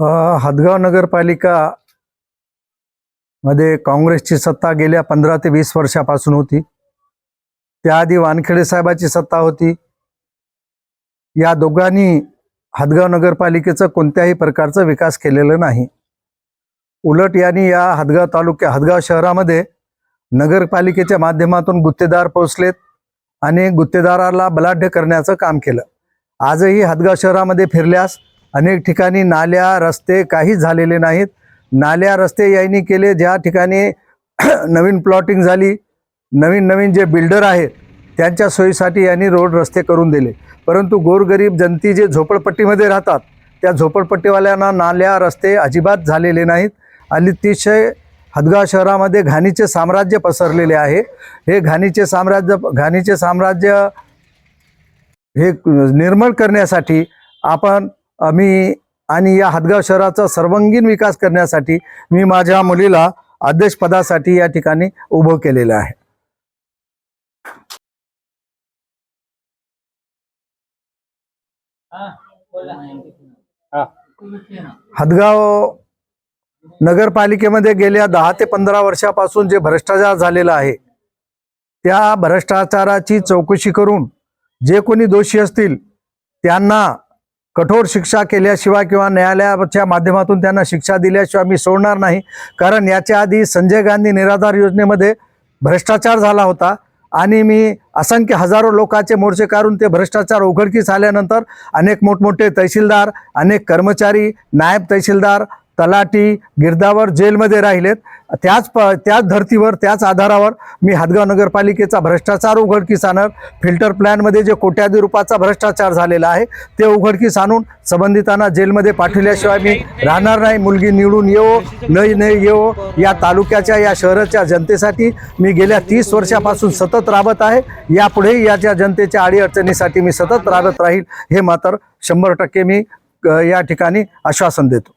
हदगाव नगरपालिका मध्ये काँग्रेसची सत्ता गेल्या पंधरा ते वीस वर्षापासून होती. त्याआधी वानखेडे साहेबाची सत्ता होती. या दोघांनी हदगाव नगरपालिकेचं कोणत्याही प्रकारचं विकास केलेलं नाही. उलट यांनी या हदगाव तालुक्या हदगाव शहरामध्ये नगरपालिकेच्या माध्यमातून गुत्तेदार पोचलेत आणि गुत्तेदाराला बलाढ्य करण्याचं काम केलं. आजही हदगाव शहरामध्ये फिरल्यास अनेक ठिकाणी नाल्या रस्ते काहीच झालेले नाहीत. नाल्या रस्ते यांनी केले. ज्या ठिकाणी नवीन प्लॉटिंग झाली नवीन नवीन जे बिल्डर आहेत त्यांच्या सोयीसाठी यांनी रोड रस्ते करून दिले. परंतु गोरगरीब जनती जे झोपडपट्टीमध्ये राहतात त्या झोपडपट्टीवाल्यांना नाल्या रस्ते अजिबात झालेले नाहीत. आणि अतिशय हदगाव शहरामध्ये घाणीचे साम्राज्य पसरलेले आहे. हे घाणीचे साम्राज्य घाणीचे साम्राज्य हे निर्मळ करण्यासाठी आपण मी आणि या हदगाव शहराचा सर्वांगीण विकास करण्यासाठी मी माझ्या मुलीला अध्यक्षपदासाठी या ठिकाणी उभं केलेलं आहे. हदगाव नगरपालिकेमध्ये गेल्या दहा ते पंधरा वर्षापासून जे भ्रष्टाचार झालेला आहे त्या भ्रष्टाचाराची चौकशी करून जे कोणी दोषी असतील त्यांना कठोर शिक्षा केल्याशिवाय किंवा न्यायालयाच्या माध्यमातून त्यांना शिक्षा दिल्याशिवाय मी सोडणार नाही. कारण याच्या आधी संजय गांधी निराधार योजनेमध्ये भ्रष्टाचार झाला होता आणि मी असंख्य हजारो लोकांचे मोर्चे काढून ते भ्रष्टाचार उघडकीस आल्यानंतर अनेक मोठमोठे तहसीलदार अनेक कर्मचारी नायब तहसीलदार तलाठी गिरदावर जेलमध्ये राहिलेत. त्याच प त्याच धर्तीवर त्याच आधारावर मी हदगाव नगरपालिकेचा भ्रष्टाचार उघडकीस आणणार. फिल्टर प्लॅनमध्ये जे कोट्याधी रुपयाचा भ्रष्टाचार झालेला आहे ते उघडकीस आणून संबंधितांना जेलमध्ये पाठविल्याशिवाय मी राहणार नाही. मुलगी निवडून येवो न न येवो या तालुक्याच्या या शहराच्या जनतेसाठी मी गेल्या तीस वर्षापासून सतत राबत आहे. यापुढेही याच्या जनतेच्या अडीअडचणीसाठी मी सतत राबत राहील हे मात्र शंभर टक्के मी या ठिकाणी आश्वासन देतो.